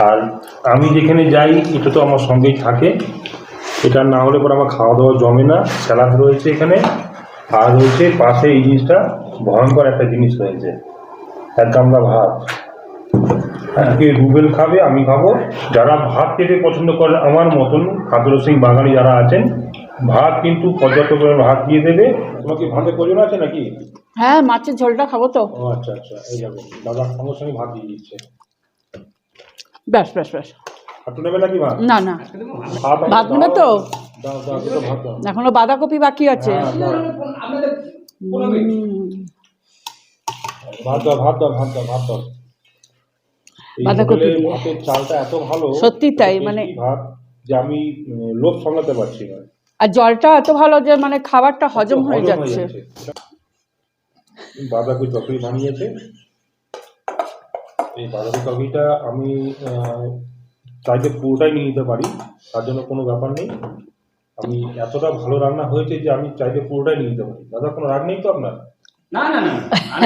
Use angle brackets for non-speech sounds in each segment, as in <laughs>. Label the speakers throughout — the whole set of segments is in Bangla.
Speaker 1: আর আমি যেখানে যাই এটা তো আমার সঙ্গেই থাকে। এটা না হলে পরে আমার খাওয়া দাওয়া জমে না। স্যালাড রয়েছে এখানে। আর রয়েছে পাশে এই জিনিসটা ভয়ঙ্কর একটা জিনিস রয়েছে। এক গামলা ভাত। আজকে রুবেল খাবে আমি খাব। যারা ভাত খেতে পছন্দ করে আমার মতন খাদর সিং বাঙালি যারা আছেন ভাত কিন্তু পর্যাপ্ত পরিমাণ ভাত দিয়ে দেবে। তোমাকে ভাতের প্রয়োজন আছে নাকি?
Speaker 2: হ্যাঁ মাছের ঝোলটা খাব তো।
Speaker 1: ও আচ্ছা আচ্ছা। এই যাবে দাদা সঙ্গে সঙ্গে ভাত দিয়ে দিচ্ছে।
Speaker 2: ব্যাস ব্যাস ব্যাস। না না।
Speaker 1: ভাত
Speaker 2: নেবে তো? এখনও বাঁধাকপি বাকি আছে। বাঁধাকপি।
Speaker 1: চালটা এত ভালো
Speaker 2: সত্যি তাই, মানে-
Speaker 1: যে আমি লোভ সামলাতে পারছি না।
Speaker 2: আর জলটা এত ভালো যে মানে খাবারটা হজম হয়ে যাচ্ছে।
Speaker 1: বাঁধাকপি তরকারি বানিয়েছে। এই বাঁধাকপি তরকারিটা আমি চাইলে পুরোটাই নিয়ে নিতে পারি তার জন্য কোনো ব্যাপার নেই। আমি এতটা ভালো রান্না হয়েছে যে আমি চাইলে পুরোটাই নিয়ে নিতে পারি। দাদা কোনো রাগ নেই তো আপনার?
Speaker 3: না না না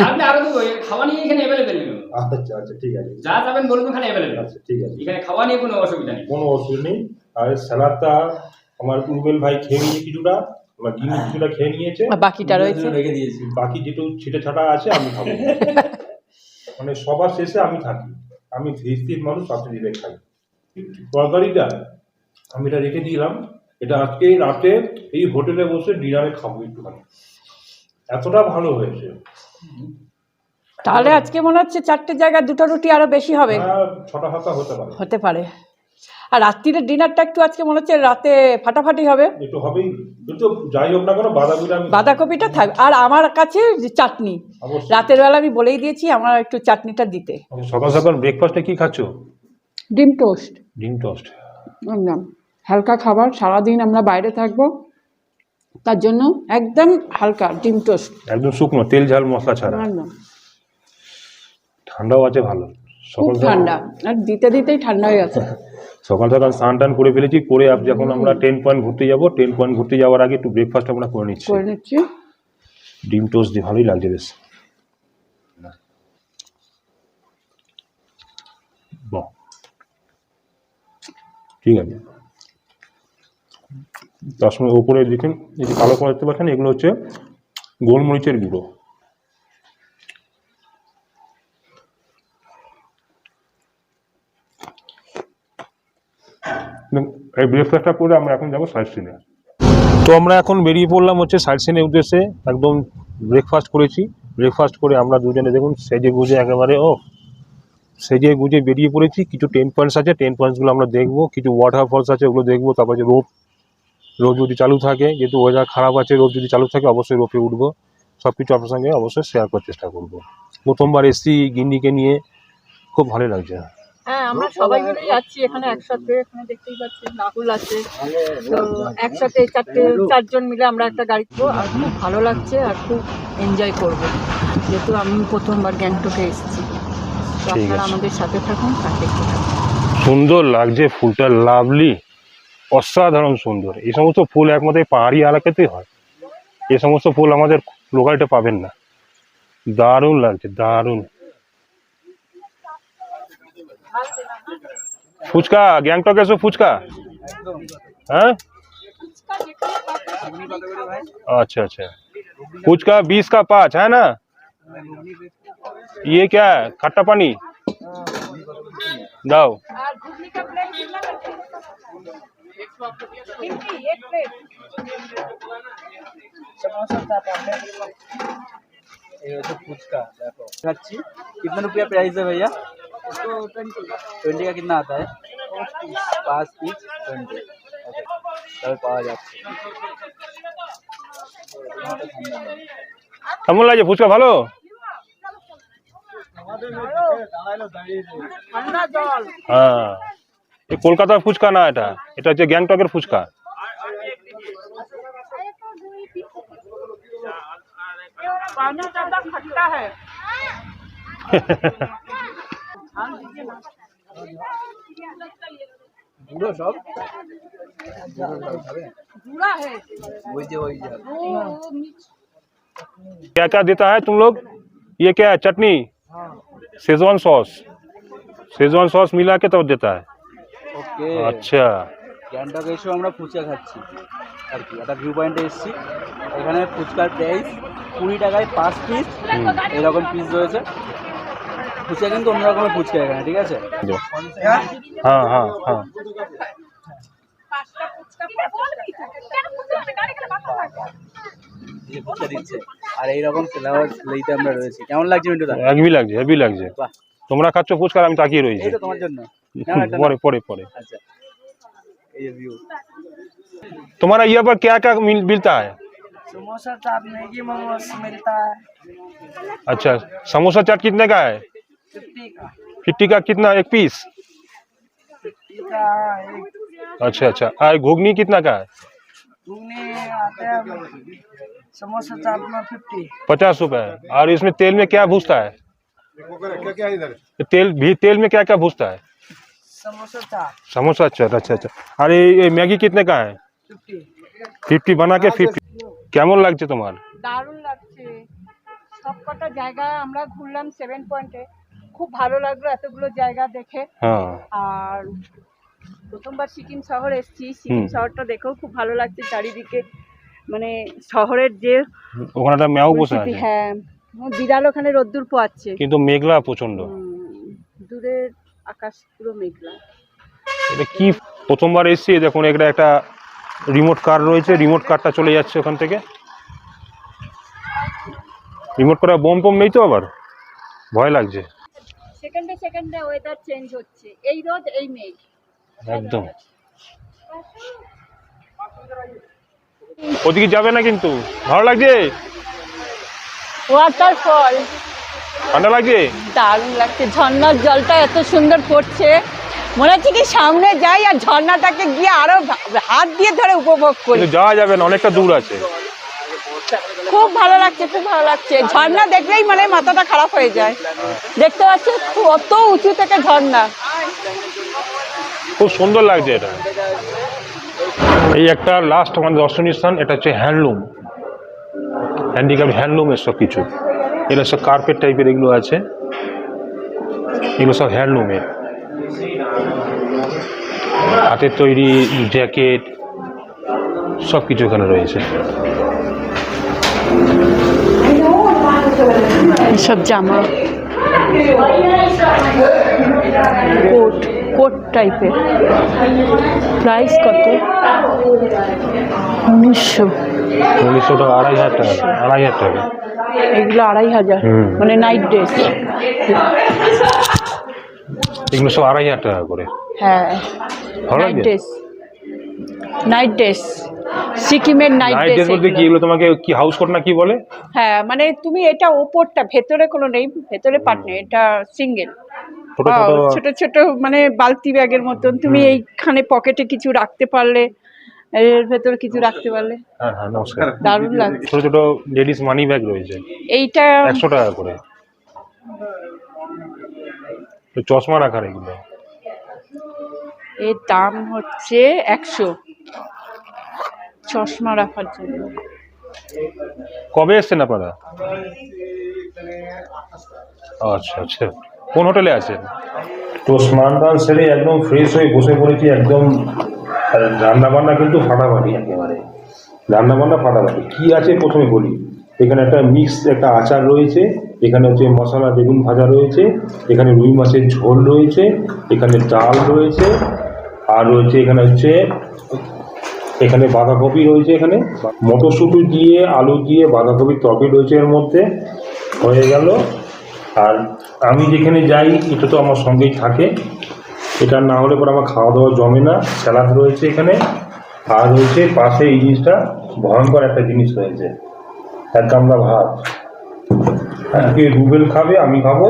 Speaker 3: আপনি আরও এই খাওয়া নিয়ে এখানে অ্যাভেলেবেল
Speaker 1: আচ্ছা আচ্ছা ঠিক আছে।
Speaker 3: যা যাবেন বলবেন এখানে অ্যাভেলেবেল
Speaker 1: আচ্ছা ঠিক আছে।
Speaker 3: এখানে খাওয়া নিয়ে কোনো অসুবিধা নেই।
Speaker 1: কোনো অসুবিধা নেই। আর স্যালাডটা আমার রুবেল ভাই খেয়ে নিয়ে কিছুটা আমার গিনি কিছুটা খেয়ে নিয়েছে।
Speaker 2: আর বাকিটা রয়েছে?
Speaker 1: বাকি যেটু ছিটে ছাটা আছে আমি খাব। <laughs> মানে সবার শেষে আমি থাকি। আমি ধীর মানুষ আপনি দিলে খাই তরকারিটা আমি এটা রেখে দিলাম। এটা আজকে রাতে এই হোটেলে বসে ডিনারে খাব একটুখানি। এতটা ভালো হয়েছে।
Speaker 2: তাহলে আজকে মনে হচ্ছে চারটে জায়গায় দুটো রুটি আরও বেশি হবে।
Speaker 1: আর ছটা হাতা হতে পারে।
Speaker 2: হতে পারে। আর রাত্রিরের ডিনারটা একটু আজকে মনে হচ্ছে রাতে ফাটাফাটি হবে।
Speaker 1: একটু হবেই। কিন্তু যাই হোক না কেন বাঁধাকপিটা
Speaker 2: থাকবে আর আমার কাছে চাটনি রাতের বেলা আমি বলেই দিয়েছি আমার একটু চাটনিটা দিতে।
Speaker 1: সকাল সকাল ব্রেকফাস্টে কি খাচ্ছ?
Speaker 2: ডিম টোস্ট।
Speaker 1: ডিম টোস্ট।
Speaker 2: একদম। হালকা খাবার সারাদিন আমরা বাইরে থাকব। তার জন্য একদম হালকা ডিম টোস্ট।
Speaker 1: একদম শুকনো তেল ঝাল মশলা ছাড়া।
Speaker 2: একদম।
Speaker 1: ঠান্ডাও আছে ভালো।
Speaker 2: খুব ঠান্ডা। আর দিতে দিতেই ঠান্ডা হয়ে গেছে <laughs>
Speaker 1: সকাল সকাল স্নান টান করে ফেলেছি করে আপ যখন আমরা টেন পয়েন্ট ঘুরতে যাব টেন পয়েন্ট ঘুরতে যাওয়ার আগে একটু ব্রেকফাস্ট আমরা করে নিচ্ছি।
Speaker 2: করে নিচ্ছি।
Speaker 1: ডিম টোস্ট দিয়ে ভালোই লাগছে বেশ। ঠিক আছে। তার সঙ্গে ওপরে দেখুন এই যে কালো করে দেখতে পাচ্ছেন এগুলো হচ্ছে গোলমরিচের গুঁড়ো। এই ব্রেকফাস্টটা করে আমরা এখন যাব সাইড সিনে তো আমরা এখন বেরিয়ে পড়লাম হচ্ছে সাইড সিনের উদ্দেশ্যে, একদম ব্রেকফাস্ট করেছি। ব্রেকফাস্ট করে আমরা দুজনে দেখুন সেজে গুজে একেবারে ও সেজে গুজে বেরিয়ে পড়েছি, কিছু টেন পয়েন্টস আছে টেন পয়েন্টসগুলো আমরা দেখব, কিছু ওয়াটার ফলস আছে, ওগুলো দেখব, তারপর যে রোপ রোদ যদি চালু থাকে, যেহেতু ওয়েদার খারাপ আছে রোদ যদি চালু থাকে, অবশ্যই রোপে উঠবো। সব কিছু আপনার সঙ্গে অবশ্যই শেয়ার করার চেষ্টা করব। প্রথমবার এসছি গিন্নিকে নিয়ে, খুব ভালো লাগছে।
Speaker 2: হ্যাঁ আমরা সবাই মিলে যাচ্ছি এখানে একসাথে এখানে দেখতেই পাচ্ছি আছে। তো একসাথে চারটে চারজন মিলে আমরা একটা গাড়ি আর খুব ভালো লাগছে আর খুব এনজয় করব। যেহেতু আমি প্রথমবার গ্যাংটকে এসেছি। তো আপনারা আমাদের সাথে থাকুন আর দেখতে থাকুন।
Speaker 1: সুন্দর লাগছে ফুলটা লাভলি অসাধারণ সুন্দর। এই সমস্ত ফুল একমাত্র পাহাড়ি এলাকাতেই হয়। এই সমস্ত ফুল আমাদের লোকালিতে পাবেন না। দারুণ লাগছে দারুণ। ফুচকা গ্যাংটক এসো ফুচকা হ্যাঁ अच्छा अच्छा ফুচকা बीस का पाँच है ना ये क्या है खट्टा पानी दाओ
Speaker 4: ये तो फुचका देखो अच्छी कितना रुपया प्राइस है भैया ट्वेंटी का कितना आता है पाँच पीस ट्वेंटी ओके तब पावा যাচ্ছে
Speaker 1: কেমন লাগছে ফুচকা ভালো হ্যাঁ এই কলকাতার ফুচকা না এটা এটা হচ্ছে গ্যাংটকের ফুচকা
Speaker 2: पानी ज्यादा खट्टा है <laughs>
Speaker 4: পুরো সব
Speaker 2: पूरा है
Speaker 4: ওই যে ওই যে
Speaker 1: क्या क्या देता है तुम लोग ये क्या है चटनी शेजवान सॉस शेजवान सॉस मिला के तब देता है
Speaker 4: ওকে
Speaker 1: अच्छा
Speaker 4: গ্যাংটকে এসেও আমরা ফুচকা খাচ্ছি আর কি একটা ভিউ পয়েন্টে এসেছি এখানে ফুচকার প্রাইস কুড়ি টাকায় পাঁচ পিস এরকম পিস রয়েছে ফুচকা কিন্তু অন্য রকমের ফুচকা এখানে ঠিক আছে
Speaker 1: जो हाँ हाँ हाँ
Speaker 4: এই যে ফুচকা দিচ্ছে আর এইরকম ফ্লেভার লেইতে আমরা রয়েছি কেমন লাগছে মিন্টু দা
Speaker 1: হেভি লাগছে হেভি লাগছে
Speaker 4: বাহ
Speaker 1: তোমরা খাচ্ছ ফুচকা আর আমি তাকিয়ে রয়েছি
Speaker 4: এই তো তোমার জন্য নাও একটা নাও।
Speaker 1: পরে পরে পরে
Speaker 4: আচ্ছা এই যে ভিউ
Speaker 1: तुम्हारा यहाँ पर क्या क्या मिल, मिलता है
Speaker 5: समोसा चाट मैगी मोमोज मिलता है
Speaker 1: अच्छा समोसा चाट कितने का है
Speaker 5: फिफ्टी का
Speaker 1: फिफ्टी का कितना एक पीस
Speaker 5: फिफ्टी का एक
Speaker 1: अच्छा अच्छा और घुगनी कितना का है
Speaker 5: घूमने आते हैं समोसा चाट में फिफ्टी
Speaker 1: पचास रुपए है और इसमें तेल में क्या भूजता है तेल भी तेल में क्या क्या भूजता है
Speaker 5: समोसा चाट
Speaker 1: समोसा अच्छा अच्छा अच्छा अरे ये मैगी कितने का है
Speaker 5: फिफ्टी
Speaker 1: ফিফটি বানাকে ফিফটি কেমন লাগছে তোমার
Speaker 2: দারুণ লাগছে সব কটা জায়গা আমরা ঘুরলাম সেভেন পয়েন্টে খুব ভালো লাগল এতগুলো জায়গা দেখে।
Speaker 1: হ্যাঁ।
Speaker 2: আর প্রথমবার সিকিম শহর এসেছি। সিকিম শহরটা দেখেও খুব ভালো লাগছে চারিদিকে। মানে শহরের যে
Speaker 1: ওখানে একটা ম্যাও বসে আছে।
Speaker 2: হ্যাঁ বিড়াল ওখানে রোদ্দুর পোয়াচ্ছে।
Speaker 1: কিন্তু মেঘলা
Speaker 2: প্রচণ্ড দূরের আকাশ পুরো মেঘলা।
Speaker 1: এটা কি প্রথমবার এসছি দেখুন এটা একটা রিমোট কার রয়েছে রিমোট কারটা চলে যাচ্ছে ওখান থেকে। রিমোট করা বোম বোম নেই তো আবার? ভয় লাগছে।
Speaker 2: সেকেন্ডে সেকেন্ডে ওয়েদার চেঞ্জ হচ্ছে। এই রোদ এই মেঘ।
Speaker 1: একদম। ওদিকে যাবে না কিন্তু? ভালো লাগছে?
Speaker 2: ওয়াটারফল
Speaker 1: ঠান্ডা লাগছে?
Speaker 2: দারুণ লাগছে। ঝর্ণার জলটা এত সুন্দর পড়ছে। মনে হচ্ছে কি সামনে যাই আর ঝর্ণাটাকে গিয়ে আরও হাত দিয়ে ধরে উপভোগ করি।
Speaker 1: যাওয়া যাবে না অনেকটা দূর আছে।
Speaker 2: খুব ভালো লাগছে, খুব ভালো লাগছে। ঝর্ণা দেখলেই মানে মাথাটা খারাপ হয়ে যায়। দেখতে পাচ্ছি কত উঁচু থেকে ঝর্ণা।
Speaker 1: খুব সুন্দর লাগছে এটা। এই একটা লাস্ট আমাদের দর্শনীয় স্থান এটা হচ্ছে হ্যান্ডলুম হ্যান্ডিক্রাফট হ্যান্ডলুমের সব কিছু। এগুলো সব কার্পেট টাইপের এগুলো আছে। এগুলো সব হ্যান্ডলুমের হাতের তৈরি জ্যাকেট সব কিছু এখানে রয়েছে।
Speaker 2: সব জামা। কোট কোট টাইপের প্রাইস কত? উনিশশো।
Speaker 1: উনিশশো টাকা আড়াই হাজার টাকা আড়াই হাজার টাকা।
Speaker 2: এগুলো আড়াই হাজার মানে নাইট ড্রেস
Speaker 1: এগুলো সব আড়াই হাজার টাকা করে।
Speaker 2: হ্যাঁ নাইট ড্রেস নাইট ড্রেস সিকিমের নাইট
Speaker 1: ড্রেস বলতে কি? এগুলো। তোমাকে কি হাউস কোট না কি বলে?
Speaker 2: হ্যাঁ মানে তুমি এটা ওপরটা ভেতরে কোনো নেই ভেতরে পাট নেই এটা সিঙ্গেল
Speaker 1: ছোট ছোট
Speaker 2: মানে বালতি ব্যাগের মতন। তুমি এইখানে পকেটে কিছু রাখতে পারলে এর ভেতরে কিছু রাখতে পারলে।
Speaker 1: হ্যাঁ হ্যাঁ নমস্কার।
Speaker 2: দারুণ লাগছে।
Speaker 1: ছোট ছোট লেডিস মানি ব্যাগ রয়েছে।
Speaker 2: এইটা
Speaker 1: একশো টাকা করে। তো চশমা রাখার এগুলো।
Speaker 2: এর দাম হচ্ছে একশো। চশমা রাখার জন্য।
Speaker 1: কবে এসছেন আপনারা? আচ্ছা আচ্ছা। কোন হোটেলে আছেন? তো স্নান টান সেরে একদম ফ্রেশ হয়ে বসে পড়েছি একদম রান্নাবান্না কিন্তু ফাটাফাটি একেবারে। রান্না বান্না ফাটাফাটি। কি আছে প্রথমে বলি। এখানে একটা মিক্স একটা আচার রয়েছে এখানে হচ্ছে মশলা বেগুন ভাজা রয়েছে এখানে রুই মাছের ঝোল রয়েছে এখানে ডাল রয়েছে আর রয়েছে এখানে হচ্ছে, এখানে বাঁধাকপি রয়েছে এখানে। মটরশুঁটি দিয়ে, আলু দিয়ে বাঁধাকপির তরকারি রয়েছে এর মধ্যে। হয়ে গেল। আর আমি যেখানে যাই, এটা তো আমার সঙ্গেই থাকে। এটা না হলে পরে আমার খাওয়া দাওয়া জমে না। স্যালাড রয়েছে এখানে। আর রয়েছে পাশে এই জিনিসটা, ভয়ঙ্কর একটা জিনিস রয়েছে। এক গামলা ভাত। আজকে রুবেল খাবে, আমি খাব।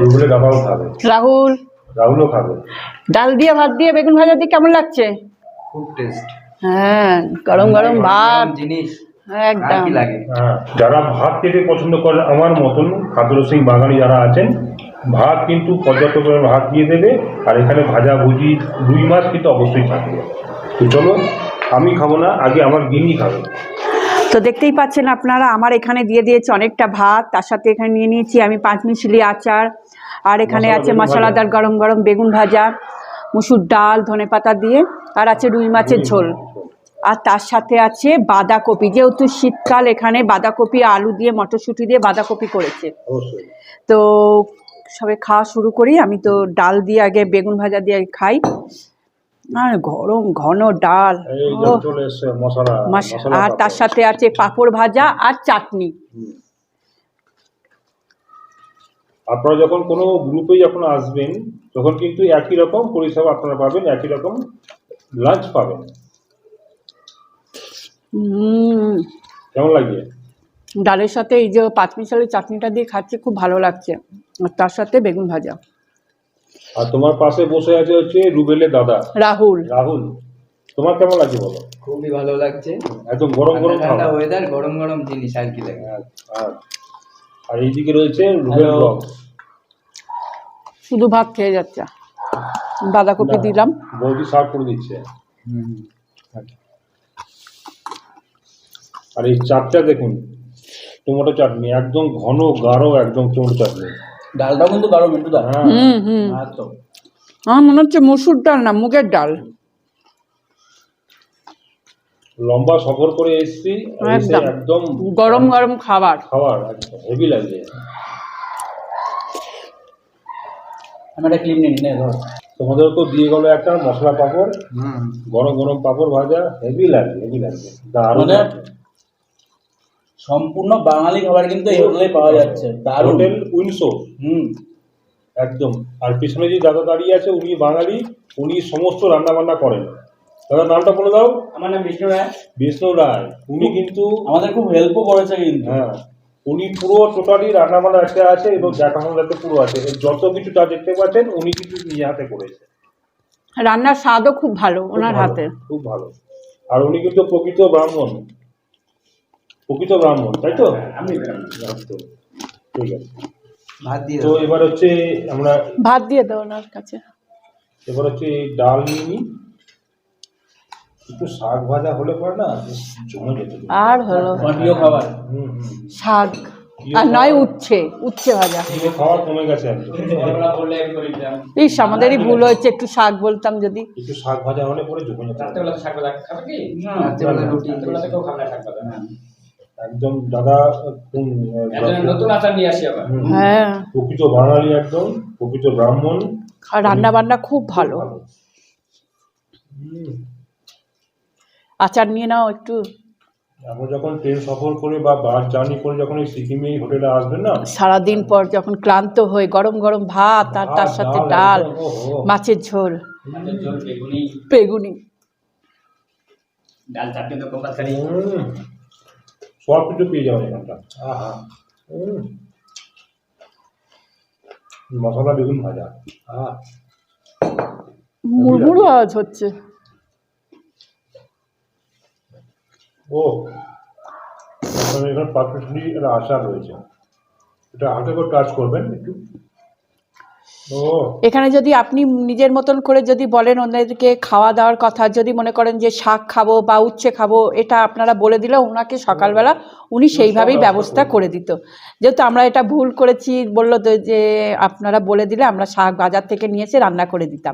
Speaker 1: রুবেলের বাবাও খাবে।
Speaker 2: রাহুল।
Speaker 1: রাহুলও খাবে।
Speaker 2: ডাল দিয়ে ভাত দিয়ে বেগুন ভাজা দিয়ে কেমন লাগছে?
Speaker 4: খুব টেস্ট
Speaker 2: হ্যাঁ গরম গরম ভাত।
Speaker 4: জিনিস
Speaker 2: একদম।
Speaker 1: হ্যাঁ যারা ভাত খেতে পছন্দ করেন আমার মতন খাদর সিং বাগানি যারা আছেন ভাত কিন্তু পর্যাপ্ত পরিমাণ ভাত দিয়ে দেবে আর এখানে ভাজা ভুজি দুই মাস কিন্তু অবশ্যই থাকবে। তো চলো আমি খাব না আগে আমার গিনি খাবে।
Speaker 2: তো দেখতেই পাচ্ছেন আপনারা আমার এখানে দিয়ে দিয়েছে অনেকটা ভাত তার সাথে এখানে নিয়ে নিয়েছি আমি পাঁচ মিশলি আচার আর এখানে আছে মশলাদার গরম গরম বেগুন ভাজা মুসুর ডাল ধনেপাতা দিয়ে আর আছে রুই মাছের ঝোল। আর তার সাথে আছে বাঁধাকপি যেহেতু শীতকাল এখানে বাঁধাকপি আলু দিয়ে মটরশুঁটি দিয়ে বাঁধাকপি করেছে। তো সবে খাওয়া শুরু করি আমি তো ডাল দিয়ে আগে বেগুন ভাজা দিয়ে খাই। আর গরম ঘন ডাল। আর তার সাথে আছে পাঁপড় ভাজা আর চাটনি।
Speaker 1: আপনারা যখন কোনো গ্রুপে যখন আসবেন তখন কিন্তু একই রকম পরিষেবা আপনারা পাবেন একই রকম লাঞ্চ পাবেন। কেমন লাগছে?
Speaker 2: ডালের সাথে এই যে পাঁচমিশালের চাটনিটা দিয়ে খাচ্ছি খুব ভালো লাগছে। আর তার সাথে বেগুন ভাজা।
Speaker 1: আর তোমার পাশে বসে আছে হচ্ছে রুবেলের দাদা।
Speaker 2: রাহুল।
Speaker 1: রাহুল তোমার কেমন লাগছে বলো?
Speaker 4: খুবই ভালো লাগছে।
Speaker 1: একদম গরম গরম
Speaker 4: ঠান্ডা ওয়েদার গরম গরম জিনিস আর কি লাগে।
Speaker 1: আর- আর- আর এইদিকে রয়েছে রুবেল ব্লগ
Speaker 2: শুধু ভাত খেয়ে যাচ্ছে। বাঁধাকপি দিলাম।
Speaker 1: বৌদি সার্ভ করে দিচ্ছে। আর এই চাটটা দেখুন টমেটো চাটনি একদম ঘন গাঢ় একদম টমেটো চাটনি।
Speaker 4: ডালটাও কিন্তু দা
Speaker 1: হ্যাঁ।
Speaker 2: হুম হুম।
Speaker 4: তো
Speaker 2: আমার মনে হচ্ছে মসুর ডাল না মুগের ডাল।
Speaker 1: লম্বা সফর করে এসেছি
Speaker 2: একদম। গরম গরম খাবার।
Speaker 1: খাবার হেভি লাগছে
Speaker 4: আমি একটা ক্লিপ নিয়ে নে ধর।
Speaker 1: তোমাদেরকেও দিয়ে গেলো একটা মশলা পাঁপড়।
Speaker 4: হুম।
Speaker 1: গরম গরম পাঁপড় ভাজা হেভি লাগছে হেভি লাগছে দারুণ।
Speaker 4: সম্পূর্ণ বাঙালি খাবার কিন্তু এই হোটেলে পাওয়া যাচ্ছে দারুণ।
Speaker 1: হোটেল উইনসো
Speaker 4: হুম।
Speaker 1: একদম। আর পিছনে যে দাদা দাঁড়িয়ে আছে উনি বাঙালি উনি সমস্ত রান্না বান্না করেন। দাদা নামটা বলে দাও।
Speaker 4: আমার নাম বিষ্ণু রায়।
Speaker 1: বিষ্ণু রায়। উনি কিন্তু
Speaker 4: আমাদের খুব হেল্পও করেছে কিন্তু।
Speaker 1: হ্যাঁ। উনি পুরো টোটালি রান্না বান্না একটা আছে এবং দেখাশোনাতে পুরো আছে। যত কিছু তা দেখতে পাচ্ছেন উনি কিন্তু নিজে হাতে করেছে।
Speaker 2: রান্নার স্বাদও খুব ভালো ওনার
Speaker 1: ভালো,
Speaker 2: হাতে।
Speaker 1: খুব ভালো। আর উনি কিন্তু প্রকৃত ব্রাহ্মণ। প্রকৃত ব্রাহ্মণ তাই তো? ঠিক আছে।
Speaker 4: ভাত দিয়ে
Speaker 1: তো এবার হচ্ছে আমরা
Speaker 2: ভাত দিয়ে দাও ওনার কাছে।
Speaker 1: এবার হচ্ছে ডাল নিয়ে একটু শাক ভাজা হলে পরে না জমে যেত
Speaker 2: আর হলো
Speaker 4: প্রিয় খাবার।
Speaker 2: শাক আর নয় উচ্ছে উচ্ছে ভাজা।
Speaker 1: খাওয়া কমে গেছে
Speaker 2: ইস আমাদেরই ভুল হয়েছে একটু শাক বলতাম যদি।
Speaker 1: একটু শাক ভাজা হলে পরে জমে যেত
Speaker 3: রাত্রেবেলা শাক ভাজা খাবে কি?
Speaker 4: রাত্রেবেলা রুটি
Speaker 3: রাত্রেবেলা কেউ খাবে না শাক ভাজা।
Speaker 1: একদম দাদা কোন
Speaker 3: নতুন আচার নিয়ে আসি আবার।
Speaker 2: হ্যাঁ।
Speaker 1: প্রকৃত বাঙালি একদম প্রকৃত ব্রাহ্মণ।
Speaker 2: রান্না বান্না খুব ভালো। আচার নিয়ে নাও একটু।
Speaker 1: আমরা যখন ট্রেন সফর করে বা বাস জার্নি করে যখন এই সিকিমে হোটেলে আসবেন না?
Speaker 2: সারাদিন পর যখন ক্লান্ত হয়ে গরম গরম ভাত আর তার সাথে
Speaker 1: ডাল।
Speaker 2: মাছের ঝোল।
Speaker 3: বেগুনি। ডাল চাটনি তো কম্পালসারি
Speaker 1: হুম, সব কিছু পেয়ে যাবেন এখানটা। মশলা বেগুন ভাজা হ্যাঁ
Speaker 2: মুড়মুড়ো আওয়াজ হচ্ছে
Speaker 1: ও এখানে পাকড়ি একটা আচার রয়েছে এটা হালকা করে টাচ করবেন একটু
Speaker 2: এখানে যদি আপনি নিজের মতন করে যদি বলেন ওনাদেরকে খাওয়া দাওয়ার কথা যদি মনে করেন যে শাক খাব বা উচ্ছে খাব এটা আপনারা বলে দিলে ওনাকে সকালবেলা উনি সেইভাবেই ব্যবস্থা করে দিত। যেহেতু আমরা এটা ভুল করেছি বলল যে আপনারা বলে দিলে আমরা শাক বাজার থেকে নিয়ে এসে রান্না করে দিতাম।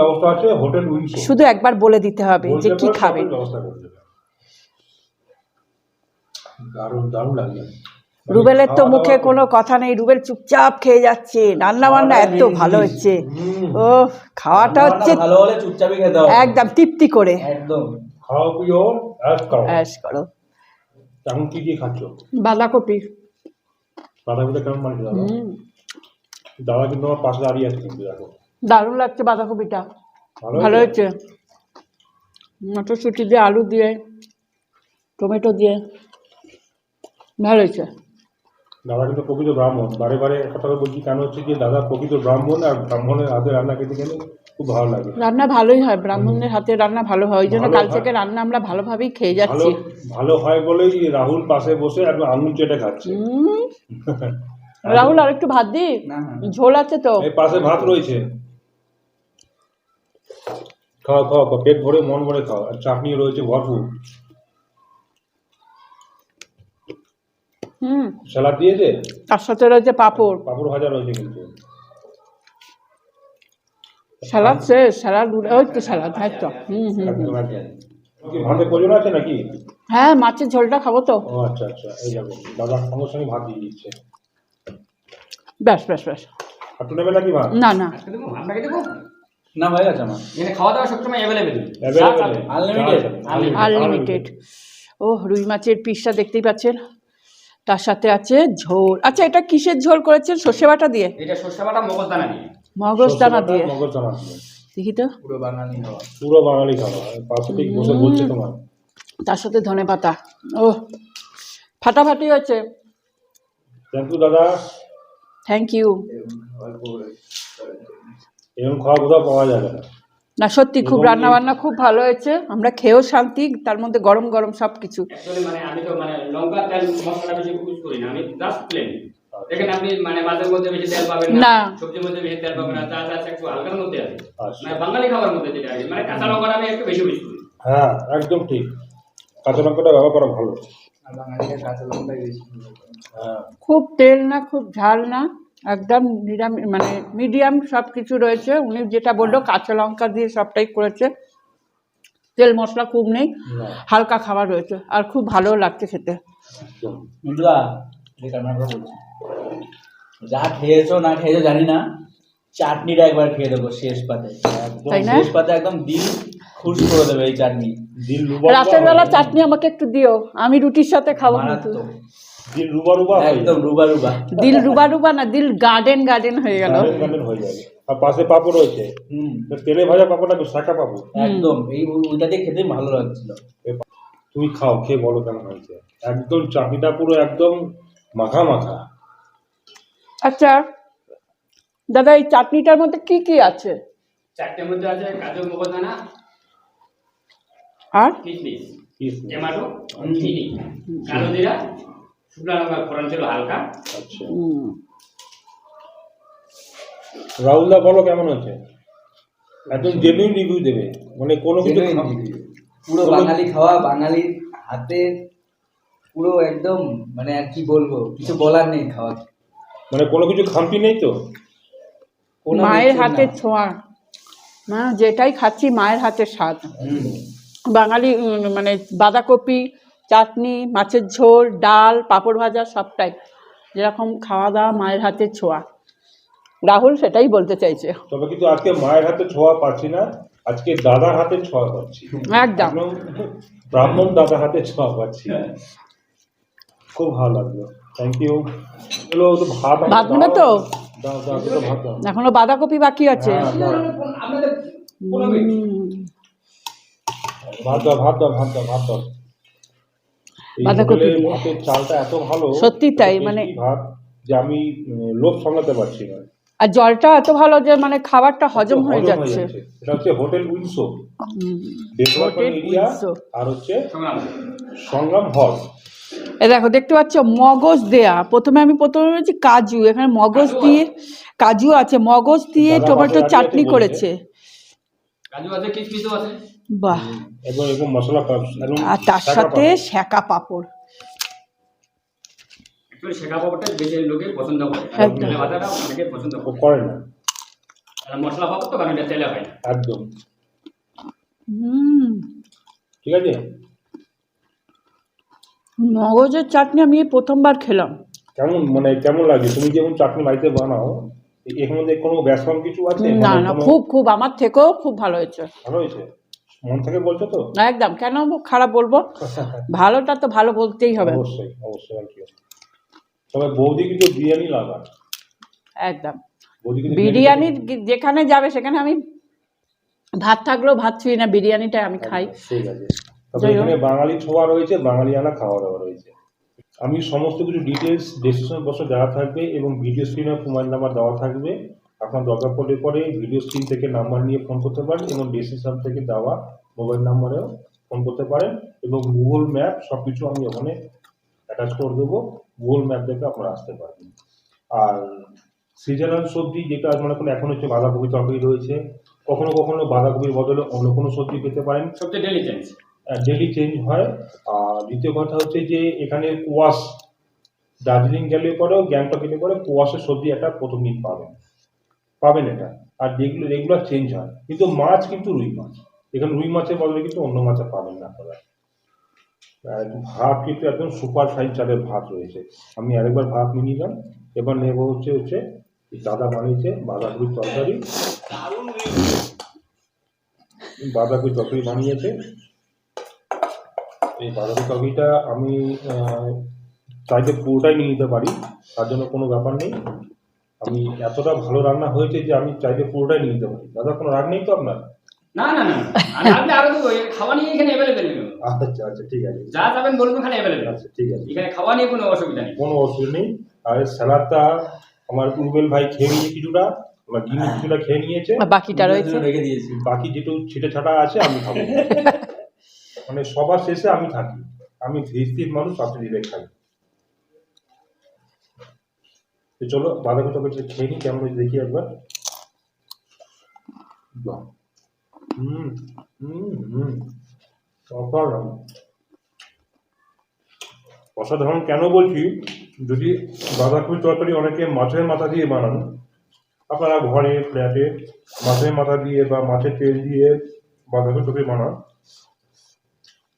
Speaker 1: ব্যবস্থা আছে হোটেল
Speaker 2: শুধু একবার বলে দিতে হবে যে কি খাবেন।
Speaker 1: ব্যবস্থা করে দারুণ দারুণ মানে
Speaker 2: রুবেলের তো মুখে কোনো কথা নেই রুবেল চুপচাপ খেয়ে যাচ্ছে। রান্না বান্না এত ভালো হচ্ছে। ও খাওয়াটা হচ্ছে
Speaker 4: ভালো হলে চুপচাপই খেতে হবে।
Speaker 2: একদম তৃপ্তি করে। করো।
Speaker 1: কি কি খাচ্ছ?
Speaker 2: বাঁধাকপি।
Speaker 1: বাঁধাকপিটা কেমন মানে দাদা? কিন্তু আমার পাশে দাঁড়িয়ে আছে কিন্তু দেখো।
Speaker 2: দারুণ লাগছে বাঁধাকপিটা।
Speaker 1: ভালো? হয়েছে।
Speaker 2: মটরশুঁটি দিয়ে আলু দিয়ে টমেটো দিয়ে। ভালো হয়েছে।
Speaker 1: দাদা কিন্তু প্রকৃত ব্রাহ্মণ। বারে বারে কথা বলছি কেন হচ্ছে যে দাদা প্রকৃত ব্রাহ্মণ আর ব্রাহ্মণের হাতে রান্না খেতে গেলে খুব ভালো লাগে।
Speaker 2: রান্না ভালোই হয় ব্রাহ্মণদের হাতে রান্না ভালো হয় ওই জন্য কাল থেকে রান্না আমরা ভালোভাবেই খেয়ে যাচ্ছি।
Speaker 1: ভালো হয় বলেই রাহুল পাশে বসে একদম আঙুল চেটে খাচ্ছে।
Speaker 2: রাহুল আর একটু ভাত দি? ঝোল আছে তো?
Speaker 1: এই পাশে ভাত রয়েছে। খাও খাও খাও, পেট ভরে মন ভরে খাও। আর চাটনি রয়েছে ভরপুর।
Speaker 2: হুম।
Speaker 1: স্যালাড দিয়েছে
Speaker 2: তার সাথে রয়েছে পাঁপড়।
Speaker 1: পাপড় ভাজা রয়েছে কিন্তু।
Speaker 2: স্যালাড শেষ স্যালাড ওই তো স্যালাড হ্যাঁ তো। হুম হুম হুম।
Speaker 1: একদম একদম কি ভাতের প্রয়োজন আছে নাকি?
Speaker 2: হ্যাঁ মাছের ঝোলটা খাব তো।
Speaker 1: ও আচ্ছা আচ্ছা এই যাব দাদা সঙ্গে সঙ্গে ভাত দিয়ে দিচ্ছে।
Speaker 2: ব্যাস ব্যাস ব্যাস।
Speaker 1: নাকি ভাত?
Speaker 2: না না।
Speaker 3: আপনাকে দেবো
Speaker 4: না হয়ে গেছে আমার।
Speaker 3: এখানে খাওয়া দাওয়া সবসময় অ্যাভেলেবেল?
Speaker 4: Unlimited?
Speaker 2: আনলিমিটেড ও রুই মাছের পিসটা দেখতেই পাচ্ছেন। তার সাথে আছে ঝোল। আচ্ছা এটা কিসের ঝোল করেছেন? সর্ষে বাটা দিয়ে?
Speaker 3: এটা সর্ষে বাটা মগজদানা দিয়ে।
Speaker 2: মগজ দানা দিয়ে।
Speaker 1: মগজ দানা দিয়ে।
Speaker 2: দেখি তো।
Speaker 4: পুরো বাঙালি হওয়া
Speaker 1: পুরো বাঙালি বসে বলছে তোমার।
Speaker 2: তার সাথে ধনে পাতা। ও ফাটাফাটি হয়েছে।
Speaker 1: থ্যাংক ইউ দাদা।
Speaker 2: থ্যাংক ইউ
Speaker 1: এরকম খাওয়া কোথাও পাওয়া যাবে না।
Speaker 2: না সত্যি খুব রান্না বান্না খুব ভালো হয়েছে। আমরা খেয়েও শান্তি তার মধ্যে গরম গরম সব কিছু
Speaker 3: মানে আমি তো মানে লঙ্কা তেল মশলা বেশি ইউজ করি না। আমি জাস্ট প্লেন দেখেন আপনি মানে মাছের মধ্যে বেশি তেল পাবেন
Speaker 2: না।
Speaker 3: না। সবজির মধ্যে বেশি তেল পাবেন না চা চা একটু হালকার মধ্যে আছে।
Speaker 1: আচ্ছা।
Speaker 3: মানে বাঙালি খাবার মধ্যে যেটা আছে মানে কাঁচা লঙ্কা আমি একটু বেশি ইউজ করি।
Speaker 1: হ্যাঁ একদম ঠিক। কাঁচা লঙ্কাটা ব্যবহার করা ভালো। হ্যাঁ।
Speaker 2: খুব তেল না খুব ঝাল না। একদম নিরামিষ মানে মিডিয়াম সব কিছু রয়েছে। উনি যেটা বলল কাঁচা লঙ্কা দিয়ে সবটাই করেছে। তেল মশলা খুব নেই হালকা খাবার রয়েছে আর খুব ভালো লাগছে খেতে।
Speaker 4: যা খেয়েছো না খেয়েছো জানি না চাটনিটা একবার খেয়ে দেবো শেষ পাতে।
Speaker 2: না?
Speaker 4: শেষ পাতে একদম দিল খুশ করে দেবে এই চাটনি।
Speaker 2: রাতের বেলা চাটনি আমাকে একটু দিও আমি রুটির সাথে খাব
Speaker 4: মারাত্মক।
Speaker 1: দিল রুবা রুবা
Speaker 4: একদম রুবা রুবা।
Speaker 2: দিল রুবা রুবা না দিল গার্ডেন গার্ডেন হয়ে গেল।
Speaker 1: গার্ডেন গার্ডেন হয়ে যাবে আর পাশে পাপড় রয়েছে তেলে ভাজা শাঁকা পাপড়
Speaker 4: একদম এই ওইটা দিয়ে খেতে ভালো লাগছিল।
Speaker 1: তুমি খাও খেয়ে বলো কেমন হয়েছে। একদম চাটনিটা পুরো একদম মাখা মাখা।
Speaker 2: আচ্ছা দাদা এই চাটনিটার মধ্যে কি কি আছে?
Speaker 3: চারটের মধ্যে আছে কাজু
Speaker 2: আর?
Speaker 3: কিশমিশ
Speaker 1: কিশমিশ।
Speaker 3: টমেটো চিনি কালো জিরা শুকনো লঙ্কা ফোড়ন ছিল হালকা।
Speaker 1: আচ্ছা। রাহুলদা বলো কেমন একদম জেনুইন রিভিউ দেবে। মানে কোনো কিছু।
Speaker 4: পুরো বাঙালি খাওয়া বাঙালির হাতের পুরো একদম মানে আর কি বলব কিছু বলার নেই খাওয়া
Speaker 1: মানে কোনো কিছু খামতি নেই তো?
Speaker 2: মায়ের হাতের ছোঁয়া। মা যেটাই খাচ্ছি মায়ের হাতের স্বাদ।
Speaker 4: হুম।
Speaker 2: বাঙালি মানে বাঁধাকপি চাটনি মাছের ঝোল ডাল পাঁপড় ভাজা সবটাই যেরকম খাওয়া দাওয়া মায়ের হাতের ছোঁয়া। রাহুল সেটাই বলতে চাইছে।
Speaker 1: তবে কিন্তু আজকে মায়ের হাতে ছোঁয়া পাচ্ছি না আজকে দাদার হাতে ছোঁয়া পাচ্ছি।
Speaker 2: একদম।
Speaker 1: ব্রাহ্মণ দাদার হাতে ছোঁয়া পাচ্ছি। খুব ভালো লাগল। থ্যাংক ইউ এগুলো তো ভাত
Speaker 2: ভাত নেবে তো? এখনও বাঁধাকপি বাকি আছে।
Speaker 1: হ্যাঁ, ভাত দাও ভাত দাও ভাত দাও ভাত দাও।
Speaker 2: বাঁধাকপি দিয়ে।
Speaker 1: চালটা এত ভালো
Speaker 2: সত্যি তাই, মানে-
Speaker 1: ভাত যে আমি লোভ সামলাতে পারছি না।
Speaker 2: আর জলটা এত ভালো যে মানে খাবারটা হজম হয়ে যাচ্ছে।
Speaker 1: এটা হচ্ছে হোটেল উইনসো
Speaker 2: হোটেল উইনসো।
Speaker 1: আর হচ্ছে
Speaker 3: সংগ্রাম।
Speaker 1: হল।
Speaker 2: এ দেখো দেখতে পাচ্ছ মগজ দেয়া। প্রথমে আমি প্রথমে ভেবেছি কাজু এখানে মগজ দিয়ে কাজু আছে মগজ দিয়ে টমেটো চাটনি করেছে।
Speaker 3: কাজু আছে কিশমিশও আছে।
Speaker 2: বাহ।
Speaker 1: এবং এরকম মশলা
Speaker 2: আর তার সাথে। সেকা পাঁপড়।
Speaker 3: শেখা পাপড়টা বেশি লোকে পছন্দ করে। তেলে ভাজাটা অনেকে পছন্দ করে।
Speaker 1: না
Speaker 3: আর মশলা পাপড় তো কারণ এটা তেলে হয়
Speaker 1: একদম।
Speaker 2: হুম।
Speaker 1: ঠিক আছে?
Speaker 2: মগজের চাটনি আমি প্রথমবার খেলাম।
Speaker 1: কেমন মানে কেমন লাগে? তুমি যেমন চাটনি বাড়িতে বানাও এর মধ্যে কোনো বেসন কিছু আছে?
Speaker 2: না না খুব খুব। আমার থেকেও খুব ভালো হয়েছে।
Speaker 1: ভালো হয়েছে? মন থেকে বলছো তো?
Speaker 2: একদম। কেন খারাপ বলব? <laughs> ভালোটা তো ভালো বলতেই হবে।
Speaker 1: অবশ্যই অবশ্যই আর কি তবে বৌদি কিন্তু বিরিয়ানি লাগা
Speaker 2: একদম। বিরিয়ানি যেখানে যাবে সেখানে আমি ভাত থাকলেও ভাত ছুঁই না বিরিয়ানিটা আমি খাই।
Speaker 1: ঠিক আছে। তবে এখানে বাঙালি ছোঁয়া রয়েছে বাঙালি আনা খাওয়া দাওয়া রয়েছে। আমি সমস্ত কিছু ডিটেলস ডেসক্রিপশন বক্সে দেওয়া থাকবে এবং ভিডিও স্ক্রিনে মোবাইল নাম্বার দেওয়া থাকবে। আপনার দরকার পড়লে পরে ভিডিও স্ক্রিন থেকে নাম্বার নিয়ে ফোন করতে পারেন এবং ডেসক্রিপশন থেকে দেওয়া মোবাইল নাম্বারেও ফোন করতে পারেন এবং গুগল ম্যাপ সব কিছু আমি ওখানে অ্যাটাচ করে দেবো। গুগল ম্যাপ দেখে আপনারা আসতে পারবেন। আর সিজনাল সবজি যেটা মানে কোনো এখন হচ্ছে বাঁধাকপি তরকারি রয়েছে কখনো কখনো বাঁধাকপির বদলে অন্য কোনো সবজি পেতে পারেন।
Speaker 3: সবচেয়ে ডেলি চেঞ্জ
Speaker 1: ডেলি চেঞ্জ হয়। আর দ্বিতীয় কথা হচ্ছে যে এখানে ওয়াশ দার্জিলিং গেলে পরেও গ্যাংটক গেলে পরে কুয়াশার সবজি একটা প্রথম দিন পাবেন। পাবেন এটা। আর যেগুলো রেগুলার চেঞ্জ হয়। কিন্তু মাছ কিন্তু রুই মাছ। এখানে রুই মাছের বদলে কিন্তু অন্য মাছ পাবেন না আপনারা। ভাত কিন্তু একদম সুপার ফাইন চালের ভাত রয়েছে। আমি আরেকবার ভাত নিয়ে নিলাম। এবার নেব হচ্ছে হচ্ছে দাদা বানিয়েছে বাঁধাকপির তরকারি। বাঁধাকপির তরকারি বানিয়েছে। এই বাঁধাকপির তরকারিটা আমি চাইতে পুরোটাই নিয়ে নিতে পারি। তার জন্য কোনো ব্যাপার নেই। আমি এতটা ভালো রান্না হয়েছে যে আমি চাইলে পুরোটাই নিয়ে নিতে পারি। দাদা কোনো রাগ নেই তো আপনার?
Speaker 3: না না না আপনি আরও দেবো খাওয়া নিয়ে এখানে অ্যাভেলেবেল
Speaker 1: আচ্ছা আচ্ছা ঠিক আছে।
Speaker 3: যা যাবেন বলবেন এখানে অ্যাভেলেবেল
Speaker 1: আচ্ছা ঠিক আছে।
Speaker 3: এখানে খাওয়া নিয়ে কোনো অসুবিধা নেই।
Speaker 1: কোনো অসুবিধা নেই। আর স্যালাডটা আমার উর্বেল ভাই খেয়ে নিয়ে কিছুটা আমার গিনি কিছুটা খেয়ে নিয়েছে।
Speaker 2: বাকিটা রয়েছে?
Speaker 4: রেখে দিয়েছি।
Speaker 1: বাকি যেটু ছিটে ছাটা আছে আমি খাব। <laughs> মানে সবার শেষে আমি থাকি। আমি ধীর মানুষ আপনি দিলে খাই তো চলো, বাঁধাকপি তরকারি খেয়ে নিই কেমন হয়েছে দেখি একবার। হুম হুম হুম। অসাধারণ। অসাধারণ কেন বলছি? যদি বাঁধাকপি তরকারি অনেকে মাছের মাথা দিয়ে বানান, আপনারা ঘরে ফ্ল্যাটে মাছের মাথা দিয়ে বা মাছের তেল দিয়ে বাঁধাকপি তরকারি বানান।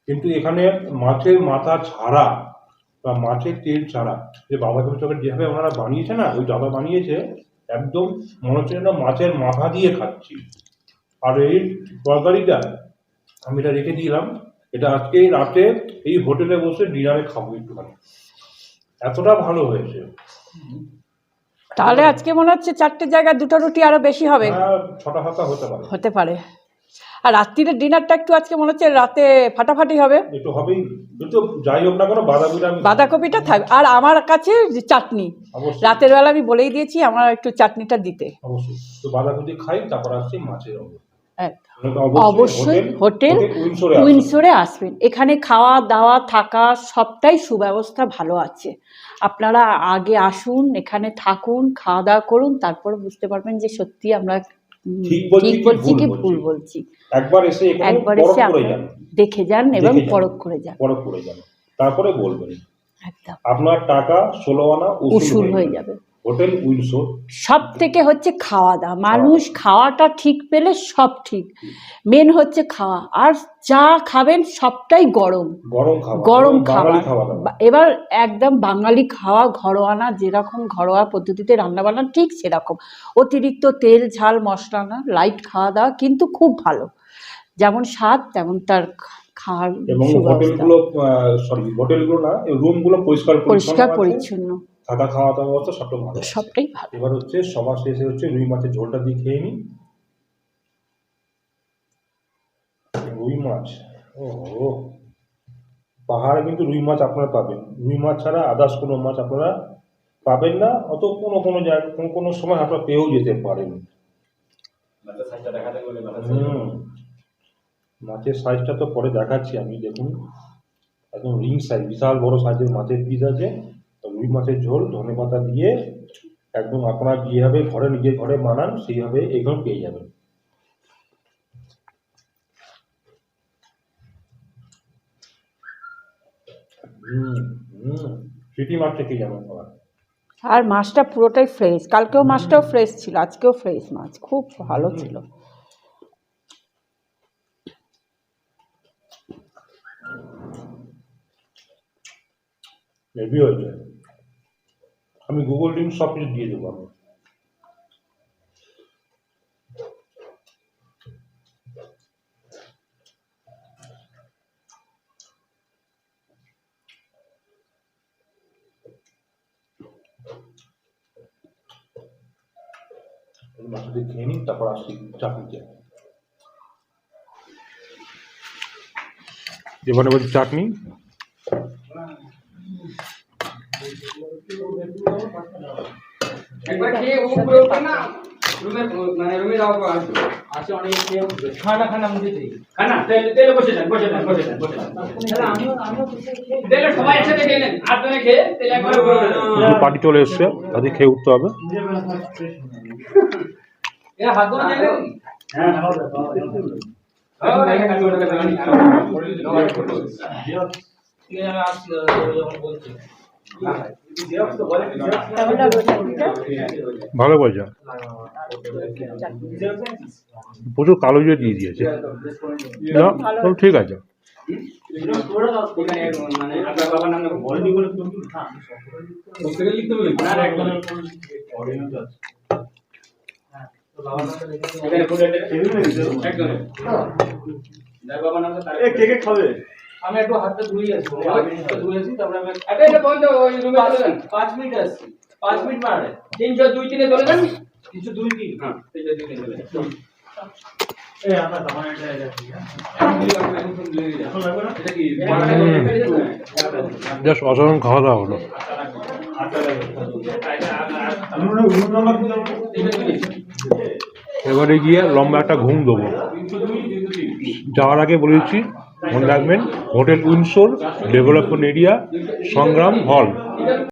Speaker 1: কিন্তু এখানে মাছের মাথা ছাড়া বা মাছের তেল ছাড়া। যে বাঁধাকপি তরকারি যেভাবে ওনারা বানিয়েছে না ওই দাদা বানিয়েছে একদম মনে হচ্ছে যেন মাছের মাথা দিয়ে খাচ্ছি। আর এই তরকারিটা আমি এটা রেখে দিলাম। এটা আজকে রাতে এই হোটেলে বসে ডিনারে খাব একটুখানি। এতটা ভালো হয়েছে।
Speaker 2: তাহলে আজকে মনে হচ্ছে চারটে জায়গায় দুটো রুটি আরও বেশি হবে।
Speaker 1: হ্যাঁ, ছটা সাতটা হতে পারে।
Speaker 2: হতে পারে। আর রাত্রিরের ডিনারটা একটু আজকে মনে হচ্ছে রাতে ফাটাফাটি হবে।
Speaker 1: একটু হবেই। কিন্তু যাই হোক না কেন বাঁধাকপিটা
Speaker 2: থাকবে আর আমার কাছে চাটনি রাতের বেলা আমি বলেই দিয়েছি আমার একটু চাটনিটা দিতে।
Speaker 1: অবশ্যই। তো বাঁধাকপি খাই তারপর আসছি মাছের
Speaker 2: অবশ্যই হোটেল
Speaker 1: উইন্ডসরে
Speaker 2: আসবেন। এখানে খাওয়া দাওয়া থাকা সবটাই সুব্যবস্থা ভালো আছে। আপনারা আগে আসুন এখানে থাকুন খাওয়া দাওয়া করুন তারপর বুঝতে পারবেন যে সত্যি আমরা
Speaker 1: ঠিক বলছি কি? ভুল বলছি? একবার এসে
Speaker 2: একবার এসে দেখে যান এবং পরখ করে যান।
Speaker 1: পরখ করে যান। তারপরে বলবেন।
Speaker 2: একদম।
Speaker 1: আপনার টাকা ষোলো আনা
Speaker 2: উসুল হয়ে যাবে।
Speaker 1: Hotel Windsor?
Speaker 2: সব থেকে হচ্ছে খাওয়া দাওয়া। মানুষ খাওয়াটা ঠিক পেলে সব ঠিক। মেন হচ্ছে খাওয়া। আর যা খাবেন সবটাই গরম।
Speaker 1: গরম খাবার
Speaker 2: গরম
Speaker 1: খাওয়া।
Speaker 2: এবার একদম বাঙালি খাওয়া ঘরোয়ানা যেরকম ঘরোয়া পদ্ধতিতে রান্না বান্না ঠিক সেরকম। অতিরিক্ত তেল ঝাল মশলা না লাইট খাওয়া দাওয়া কিন্তু খুব ভালো। যেমন স্বাদ তেমন তার খাওয়ার
Speaker 1: এবং। হোটেলগুলো সরি হোটেলগুলো না রুমগুলো পরিষ্কার
Speaker 2: পরিষ্কার পরিচ্ছন্ন।
Speaker 1: থাকা খাওয়া দাওয়া ব্যবস্থা সবটা ভালো
Speaker 2: সবটাই ভালো।
Speaker 1: এবার হচ্ছে সবার শেষে হচ্ছে রুই মাছের ঝোলটা দিয়ে খেয়ে নিই। রুই মাছ ও পাহাড়ে কিন্তু রুই মাছ আপনারা পাবেন। রুই মাছ ছাড়া আদার্স কোনো মাছ আপনারা পাবেন না অত কোনো কোনো জায়গা কোনো কোনো সময় আপনারা পেয়েও যেতে পারেন। হুম। মাছের সাইজটা তো পরে দেখাচ্ছি আমি দেখুন। একদম রিং সাইজ বিশাল বড় সাইজের মাছের পিস আছে। রুই মাছের ঝোল ধনে পাতা দিয়ে একদম আপনার যেভাবে ঘরে নিজের ঘরে বানান সেইভাবে এগুলো পেয়ে যাবেন। সিটি মাছটা খাবার
Speaker 2: আর মাছটা পুরোটাই ফ্রেশ কালকেও মাছটাও ফ্রেশ ছিল আজকেও ফ্রেশ মাছ খুব ভালো ছিল।
Speaker 1: হেভি হয়েছে। আমি গুগল লিঙ্ক সব কিছু দিয়ে দেবো আমি। মাছটা খেয়ে নিই তারপর আসছি চাটনিতে। বলছি চাটনি
Speaker 3: একবার খেয়ে উপরে উঠবে না রুমে মানে রুমে যাওয়ার পর আসবে
Speaker 4: অনেক খানা খানা মুখে দিই
Speaker 3: খানা তেল তেলে বসে যান বসে যান বসে যান বসে যান তেলে সবাই একসাথে খেয়ে নেন আর জনে খেয়ে তেলে একবার উপরে
Speaker 1: পার্টি চলে এসছে তাদের খেয়ে উঠতে হবে
Speaker 3: এরা হাত ধরে হ্যাঁ হ্যাঁ,
Speaker 4: যখন বলছি
Speaker 1: ভালো পয়সা প্রচুর কালো জিরে দিয়ে দিয়েছে। ঠিক আছে।
Speaker 3: মানে কে কে খাবে? আমি একটু হাতটা ধুই আসব। ধুই আসি তারপরে আমি আচ্ছা এটা বন্ধ ওই রুমে চলে যান।
Speaker 4: 5 মিনিট আসছি। 5 মিনিট মানে
Speaker 3: 300 2 3 চলে যান? 300 2 3 হ্যাঁ। 300 2 3 চলে
Speaker 1: অসাধারণ খাওয়া দাওয়া হলো। এবারে গিয়ে লম্বা একটা ঘুম দেবো। যাওয়ার আগে বলে দিচ্ছি মনে রাখবেন হোটেল উইন্ডসোর ডেভেলপমেন্ট এরিয়া সংগ্রাম হল।